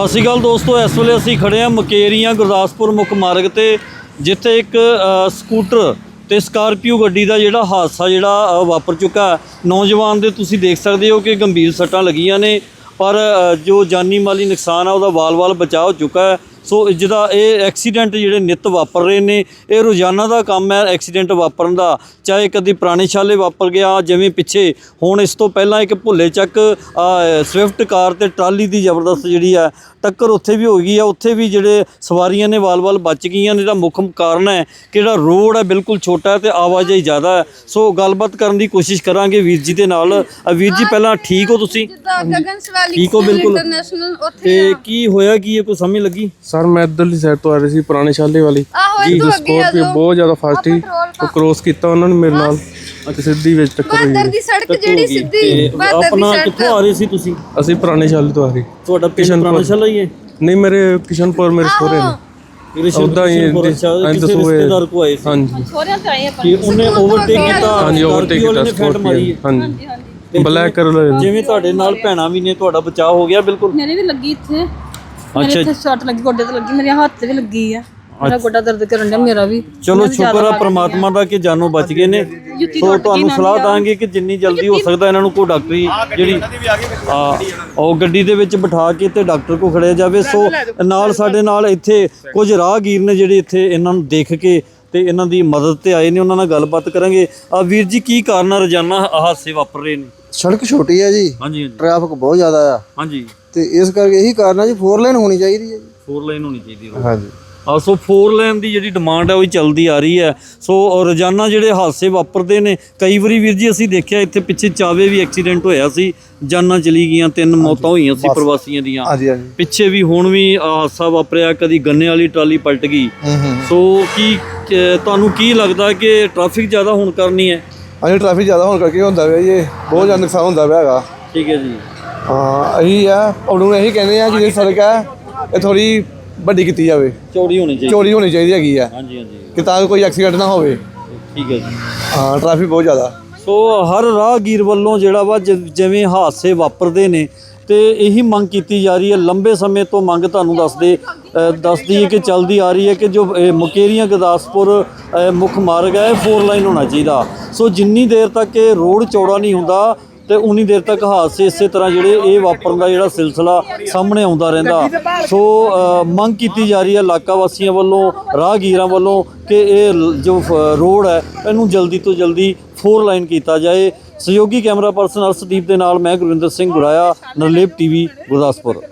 ਸਤਿ ਸ਼੍ਰੀ ਅਕਾਲ ਦੋਸਤੋ, ਇਸ ਵੇਲੇ ਅਸੀਂ ਖੜੇ ਹਾਂ ਮਕੇਰੀਆਂ ਗੁਰਦਾਸਪੁਰ ਮੁੱਖ ਮਾਰਗ ਤੇ, ਜਿੱਥੇ ਇੱਕ ਸਕੂਟਰ ਤੇ ਸਕਾਰਪੀਓ ਗੱਡੀ ਦਾ ਜਿਹੜਾ ਹਾਦਸਾ ਜਿਹੜਾ ਵਾਪਰ ਚੁੱਕਾ ਨੌਜਵਾਨ ਦੇ ਤੁਸੀਂ ਦੇਖ ਸਕਦੇ ਹੋ ਕਿ ਗੰਭੀਰ ਸੱਟਾਂ ਲੱਗੀਆਂ ਨੇ, ਪਰ ਜੋ ਜਾਨੀ ਮਾਲੀ ਨੁਕਸਾਨ ਆ, ਉਹਦਾ ਵਾਲ-ਵਾਲ ਬਚਾਅ ਹੋ ਚੁੱਕਾ ਹੈ। ਸੋ ਜਿਹਦਾ ਇਹ ਐਕਸੀਡੈਂਟ ਜਿਹੜੇ ਨਿਤ ਵਾਪਰ ਰਹੇ ਨੇ ਇਹ ਰੋਜ਼ਾਨਾ ਦਾ ਕੰਮ ਹੈ ਐਕਸੀਡੈਂਟ ਵਾਪਰਨ ਦਾ। ਚਾਹੇ ਕਦੀ ਪੁਰਾਣੇ ਛਾਲੇ ਵਾਪਰ ਗਿਆ ਜਿਵੇਂ ਪਿੱਛੇ ਹੁਣ ਇਸ ਤੋਂ ਪਹਿਲਾਂ ਇੱਕ ਭੁੱਲੇ ਚੱਕ ਸਵਿਫਟ ਕਾਰ ਤੇ ਟਰਾਲੀ ਦੀ ਜ਼ਬਰਦਸਤ ਜਿਹੜੀ ਹੈ ਟੱਕਰ ਉੱਥੇ ਵੀ ਹੋ ਗਈ ਆ ਉੱਥੇ ਵੀ ਜਿਹੜੇ ਸਵਾਰੀਆਂ ਨੇ ਵਾਲ-ਵਾਲ ਬਚ ਗਈਆਂ ਨੇ ਇਹਦਾ ਮੁੱਖ ਕਾਰਨ ਹੈ ਕਿ ਜਿਹੜਾ ਰੋਡ ਹੈ ਬਿਲਕੁਲ ਛੋਟਾ ਹੈ ਤੇ ਆਵਾਜਾਈ ਜ਼ਿਆਦਾ ਹੈ। ਸੋ ਗੱਲਬਾਤ ਕਰਨ ਦੀ ਕੋਸ਼ਿਸ਼ ਕਰਾਂਗੇ ਵੀਰ ਜੀ ਦੇ ਨਾਲ। ਵੀਰ ਜੀ ਪਹਿਲਾਂ ਠੀਕ ਹੋ ਤੁਸੀਂ? ਠੀਕ ਹੋ ਬਿਲਕੁਲ। ਤੇ ਕੀ ਹੋਇਆ ਕੀ ਇਹ ਕੋਈ ਸਮਝ ਲੱਗੀ? ਸਰ ਮੈਂ ਇੱਧਰਲੀ ਸਾਈਡ ਤੋਂ ਆ ਰਹੀ ਸੀ ਪੁਰਾਣੇ ਸ਼ਾਲੇ ਵਾਲੀ। ਆਹੋ ਜੀ ਤੋਂ ਅੱਗੇ ਆ ਸਕੋਰਪੀਓ ਜਾਓ ਬਹੁਤ ਜ਼ਿਆਦਾ ਫਾਸਟ ਸੀ ਪੈਟਰੋਲ ਉਹ ਕ੍ਰੋਸ ਕੀਤਾ ਉਹਨਾਂ ਨੇ ਮੇਰੇ ਨਾਲ। ਅਤੇ ਸਿੱਧੀ ਵਿੱਚ ਟੱਕਰ ਹੋਈ ਬਹਾਦਰ ਦੀ ਸੜਕ ਜਿਹੜੀ ਤੇ ਸਿੱਧੀ ਬਹਾਦਰ ਦੀ ਆਪਣਾ ਸੜਕ। ਕਿੱਥੋਂ ਆ ਰਹੇ ਸੀ ਤੁਸੀਂ? ਅਸੀਂ ਪੁਰਾਣੇ ਸ਼ਾਲੇ ਤੋਂ ਆ ਰਹੇ। ਤੁਹਾਡਾ ਪਿਛਨ ਪੁਰਾਣਾ ਚੱਲ ਹੀ ਹੈ? ਨਹੀਂ ਮੇਰੇ ਕਿਸ਼ਨਪੁਰ ਮੇਰੇ ਸਹੁਰੇ ਨੇ। ਰਿਸ਼ਵ ਉੱਦਾਂ ਹੀ ਕਿਸ਼ਨਪੁਰ ਅੱਛਾ, ਕਿਸੇ ਦੱਸੋ ਇਹ- ਰਿਸ਼ਤੇਦਾਰ ਕੋ ਆਏ ਸੀ। ਹਾਂਜੀ। ਛੋਰਿਆਂ ਤੇ ਆਏ ਆਪਾਂ। ਕਿ ਉਹਨੇ ਓਵਰਟੇਕ ਕੀਤਾ ਹਾਂਜੀ ਓਵਰਟੇਕ ਕੀਤਾ ਮਾਰੀ ਸਕੋਰਪੀਓ ਹਾਂਜੀ। ਬਲੈਕ ਕਲਰ ਜਿਵੇਂ ਤੁਹਾਡੇ ਨਾਲ ਭੈਣਾਂ ਵੀ ਨੇ ਤੁਹਾਡਾ ਬਚਾਅ ਹੋ ਗਿਆ ਬਿਲਕੁਲ। ਮੇਰੇ ਵੀ ਲੱਗੀ ਇੱਥੇ। ਅੱਛਾ। ਇੱਥੇ ਸੱਟ ਲੱਗੀ ਗੋਡੇ ਤੇ ਲੱਗੀ ਮੇਰੇ ਹੱਥ ਤੇ ਵੀ ਲੱਗੀ ਆ। ਮੇਰਾ ਗੋਡਾ ਦਰਦ ਕਰਨ ਡਿਆ ਮੇਰਾ ਵੀ। ਚਲੋ ਸ਼ੁਕਰ ਆ ਪ੍ਰਮਾਤਮਾ ਦਾ ਕਿ ਜਾਨੋਂ ਬਚ ਗਏ ਨੇ। ਸੋ ਤੁਹਾਨੂੰ ਸਲਾਹ ਦਾਂਗੇ ਕਿ ਜਿੰਨੀ ਜਲਦੀ ਹੋ ਸਕਦਾ ਇਹਨਾਂ ਨੂੰ ਕੋਈ ਡਾਕਟਰੀ ਜਿਹੜੀ ਆ ਉਹ ਗੱਡੀ ਦੇ ਵਿੱਚ ਬਿਠਾ ਕੇ ਤੇ ਡਾਕਟਰ ਕੋ ਖੜਿਆ ਜਾਵੇ। ਸੋ ਨਾਲ ਸਾਡੇ ਨਾਲ ਇੱਥੇ ਕੁਝ ਰਾਹਗੀਰ ਨੇ ਜਿਹੜੇ ਇੱਥੇ ਇਹਨਾਂ ਨੂੰ ਦੇਖ ਕੇ ਤੇ ਇਹਨਾਂ ਦੀ ਮਦਦ ਤੇ ਆਏ ਨੇ ਉਹਨਾਂ ਨਾਲ ਗੱਲਬਾਤ ਕਰਾਂਗੇ। ਆ ਵੀਰ ਜੀ ਕੀ ਕਾਰਨ ਆ ਰੋਜ਼ਾਨਾ ਹਾਦਸੇ ਵਾਪਰ ਰਹੇ ਨੇ? ਸੜਕ ਛੋਟੀ ਹੈ ਜੀ। ਹਾਂਜੀ ਹਾਂਜੀ। ਟ੍ਰੈਫਿਕ ਬਹੁਤ ਜ਼ਿਆਦਾ ਆ। ਹਾਂਜੀ। ਤੇ ਇਸ ਕਰਕੇ ਇਹੀ ਕਾਰਨ ਆ ਜੀ 4 ਲੇਨ ਹੋਣੀ ਚਾਹੀਦੀ ਹੈ ਜੀ। ਫੋਰ ਲਾਈਨ ਹੋਣੀ ਚਾਹੀਦੀ ਹੈ। ਹਾਂਜੀ। ਸੋ ਫੋਰ ਲਾਈਨ ਦੀ ਜਿਹੜੀ ਡਿਮਾਂਡ ਹੈ ਉਹ ਚੱਲਦੀ ਆ ਰਹੀ ਹੈ। ਸੋ ਰੋਜ਼ਾਨਾ ਜਿਹੜੇ ਹਾਦਸੇ ਵਾਪਰਦੇ ਨੇ ਕਈ ਵਾਰੀ ਵੀਰ ਜੀ ਅਸੀਂ ਦੇਖਿਆ ਇੱਥੇ ਪਿੱਛੇ ਚਾਵੇ ਵੀ ਐਕਸੀਡੈਂਟ ਹੋਇਆ ਸੀ ਜਾਨਾਂ ਚਲੀ ਗਈਆਂ ਤਿੰਨ ਮੌਤਾਂ ਹੋਈਆਂ ਸੀ ਪ੍ਰਵਾਸੀਆਂ ਦੀਆਂ। ਪਿੱਛੇ ਵੀ ਹੁਣ ਵੀ ਹਾਦਸਾ ਵਾਪਰਿਆ ਕਦੀ ਗੰਨੇ ਵਾਲੀ ਟਰਾਲੀ ਪਲਟ ਗਈ। ਸੋ ਕੀ ਤੁਹਾਨੂੰ ਕੀ ਲੱਗਦਾ ਕਿ ਟ੍ਰੈਫਿਕ ਜ਼ਿਆਦਾ ਹੋਣ ਕਰਨੀ ਹੈ? ਹਾਂਜੀ ਟ੍ਰੈਫਿਕ ਜ਼ਿਆਦਾ ਹੋਣ ਕਰਕੇ ਹੁੰਦਾ ਪਿਆ ਜੀ ਇਹ ਬਹੁਤ ਜ਼ਿਆਦਾ ਨੁਕਸਾਨ ਹੁੰਦਾ ਪਿਆ ਹੈਗਾ। ਠੀਕ ਹੈ ਜੀ। ਹਾਂ ਇਹੀ ਆ। ਉਹਨੂੰ ਇਹੀ ਕਹਿੰਦੇ ਆ ਕਿ ਜਿਹੜੀ ਸੜਕ ਹੈ ਇਹ ਥੋੜੀ ਵੱਡੀ ਕੀਤੀ ਜਾਵੇ। ਚੌੜੀ ਹੋਣੀ ਚਾਹੀਦੀ। ਚੌੜੀ ਹੋਣੀ ਚਾਹੀਦੀ ਹੈਗੀ ਆ। ਹਾਂਜੀ ਹਾਂਜੀ। ਕਿ ਤਾਂ ਕੋਈ ਐਕਸੀਡੈਂਟ ਨਾ ਹੋਵੇ। ਠੀਕ ਹੈ ਜੀ। ਹਾਂ ਟ੍ਰੈਫਿਕ ਬਹੁਤ ਜ਼ਿਆਦਾ। ਸੋ ਹਰ ਰਾਹਗੀਰ ਵੱਲੋਂ ਜਿਹੜਾ ਵਾ ਜਿਵੇਂ ਹਾਦਸੇ ਵਾਪਰਦੇ ਨੇ ਤੇ ਇਹੀ ਮੰਗ ਕੀਤੀ ਜਾ ਰਹੀ ਹੈ। ਲੰਬੇ ਸਮੇਂ ਤੋਂ ਮੰਗ ਤੁਹਾਨੂੰ ਦੱਸਦੇ ਦੱਸਦੀ ਹੈ ਕਿ ਚੱਲਦੀ ਆ ਰਹੀ ਹੈ ਕਿ ਜੋ ਮੁਕੇਰੀਆਂ ਗੁਰਦਾਸਪੁਰ ਅ, ਮੁੱਖ ਮਾਰਗ ਹੈ ਫੋਰ ਲਾਈਨ ਹੋਣਾ ਚਾਹੀਦਾ। ਸੋ ਜਿੰਨੀ ਦੇਰ ਤੱਕ ਇਹ ਰੋਡ ਚੌੜਾ ਨਹੀਂ ਹੁੰਦਾ ਤੇ ਉਨੀ ਦੇਰ ਤੱਕ ਹਾਦਸੇ ਇਸੇ ਤਰ੍ਹਾਂ ਜਿਹੜੇ ਇਹ ਵਾਪਰਨ ਦਾ ਜਿਹੜਾ ਸਿਲਸਿਲਾ ਸਾਹਮਣੇ ਆਉਂਦਾ ਰਹਿੰਦਾ। ਸੋ ਮੰਗ ਕੀਤੀ ਜਾ ਰਹੀ ਹੈ ਇਲਾਕਾ ਵਾਸੀਆਂ ਵੱਲੋਂ, ਰਾਹਗੀਰਾਂ ਵੱਲੋਂ ਕਿ ਇਹ ਜੋ ਫ- ਰੋਡ ਹੈ, ਇਹਨੂੰ ਜਲਦੀ ਤੋਂ ਜਲਦੀ ਫੋਰ ਲਾਈਨ ਕੀਤਾ ਜਾਏ। ਸਹਿਯੋਗੀ ਕੈਮਰਾ ਪਰਸਨ ਅਰਸ਼ਦੀਪ ਦੇ ਨਾਲ ਮੈਂ ਗੁਰਵਿੰਦਰ ਸਿੰਘ ਗੁਰਾਇਆ, ਨਰਲੇਪ ਟੀਵੀ, ਗੁਰਦਾਸਪੁਰ।